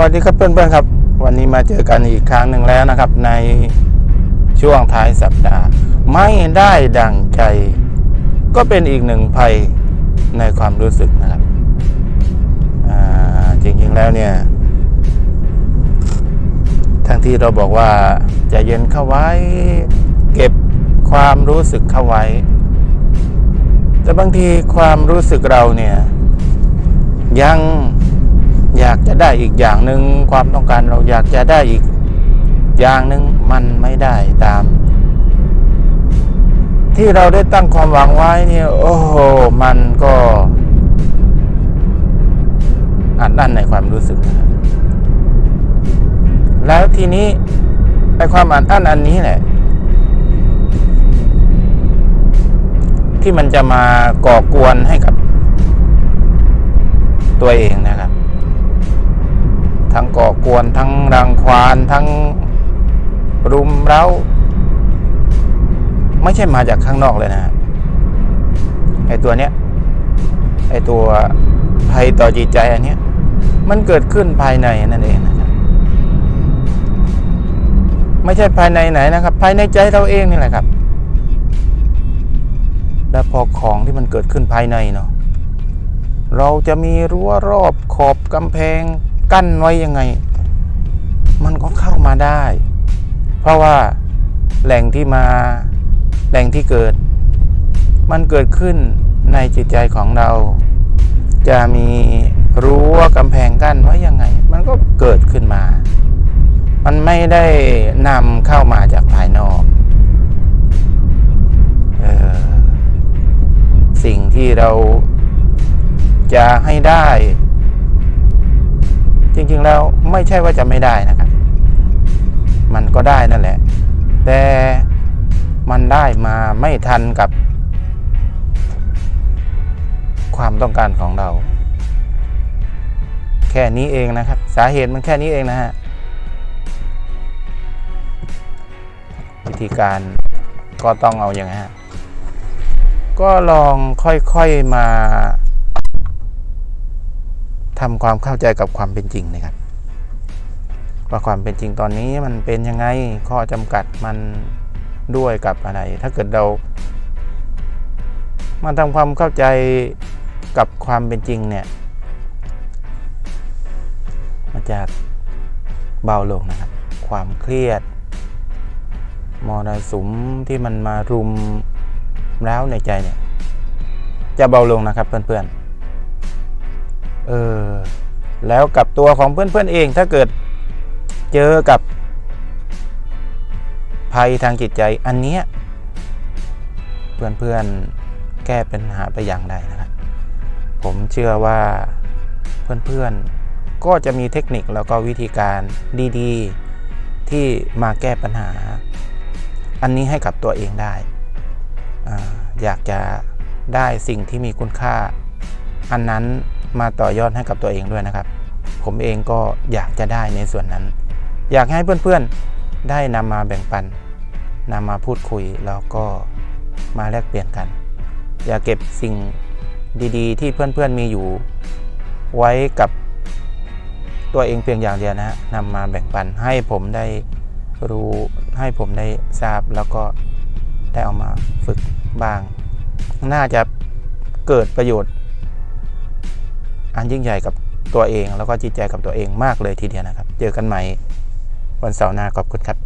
วัสดีครับเพื่อนๆครับ วันนี้มาเจอกันอีกครั้งหนึ่งแล้วนะครับ ในช่วงท้ายสัปดาห์ ไม่ได้ดังใจ ก็เป็นอีกหนึ่งภัยในความรู้สึกนะครับจริงๆแล้วเนี่ย ทั้งที่เราบอกว่าจะเย็นเข้าไว้ เก็บความรู้สึกเข้าไว้ แต่บางทีความรู้สึกเราเนี่ยยัง อยากจะได้อีกอย่างหนึ่งความต้องการเราอยากจะได้อีกอย่างหนึ่งมันไม่ได้ตาม ที่เราได้ตั้งความหวังไว้เนี่ยโอ้โหมันก็อัดอั้นในความรู้สึก แล้วทีนี้ไอความอัดอั้นอันนี้แหละที่มันจะมาก่อกวนให้กับตัวเองนะครับ ทั้งก่อกวนทั้งรังควานทั้งรุมเร้า ไม่ใช่มาจากข้างนอกเลยนะไอตัวเนี้ยไอตัวภัยต่อจิตใจอันเนี้ยมันเกิดขึ้นภายในนั่นเองนะครับไม่ใช่ภายในไหนนะครับ ภายในใจเราเองนี่แหละครับ แล้วพอของที่มันเกิดขึ้นภายในเนาะเราจะมีรั้วรอบขอบกำแพง กั้นไว้ยังไง มันก็เข้ามาได้ เพราะว่าแหล่งที่มาแหล่งที่เกิด มันเกิดขึ้นในจิตใจของเรา จะมีรั้วกำแพงกั้นไว้ยังไง มันก็เกิดขึ้นมา มันไม่ได้นำเข้ามาจากภายนอกออสิ่งที่เราจะให้ได้ จริงๆแล้วไม่ใช่ว่าจะไม่ได้นะครับ มันก็ได้นั่นแหละ แต่มันได้มาไม่ทันกับ ความต้องการของเรา แค่นี้เองนะครับ สาเหตุมันแค่นี้เองนะฮะวิธีการก็ต้องเอาอย่างฮะก็ลองค่อยๆมา ทำความเข้าใจกับความเป็นจริงนะครับว่าความเป็นจริงตอนนี้มันเป็นยังไงข้อจำกัดมันด้วยกับอะไร ถ้าเกิดเรามาทำความเข้าใจกับความเป็นจริงเนี่ยมันจะเบาลงนะครับ ความเครียดมรสุมที่มันมารุมแล้วในใจเนี่ย จะเบาลงนะครับเพื่อนๆ เออแล้วกับตัวของเพื่อนๆเองถ้าเกิดเจอกับ ภัยทางจิตใจอันเนี้ยเพื่อนๆแก้ปัญหาไปอย่างใดนะครับ ผมเชื่อว่าเพื่อนๆก็จะมีเทคนิคแล้วก็วิธีการดีๆที่มาแก้ปัญหา อันนี้ให้กับตัวเองได้อาอยากจะได้สิ่งที่มีคุณค่า อันนั้น มาต่อยอดให้กับตัวเองด้วยนะครับ ผมเองก็อยากจะได้ในส่วนนั้น อยากให้เพื่อนๆได้นำมาแบ่งปันนำมาพูดคุยแล้วก็มาแลกเปลี่ยนกัน อย่าเก็บสิ่งดีๆ ที่เพื่อนๆมีอยู่ ไว้กับตัวเองเพียงอย่างเดียวนะฮะนำมาแบ่งปันให้ผมได้รู้ให้ผมได้ทราบแล้วก็ได้เอามาฝึกบ้าง น่าจะเกิดประโยชน์ อันยิ่งใหญ่กับตัวเอง แล้วก็จิตใจกับตัวเองมากเลยทีเดียวนะครับ เจอกันใหม่วันเสาร์หน้าขอบคุณครับ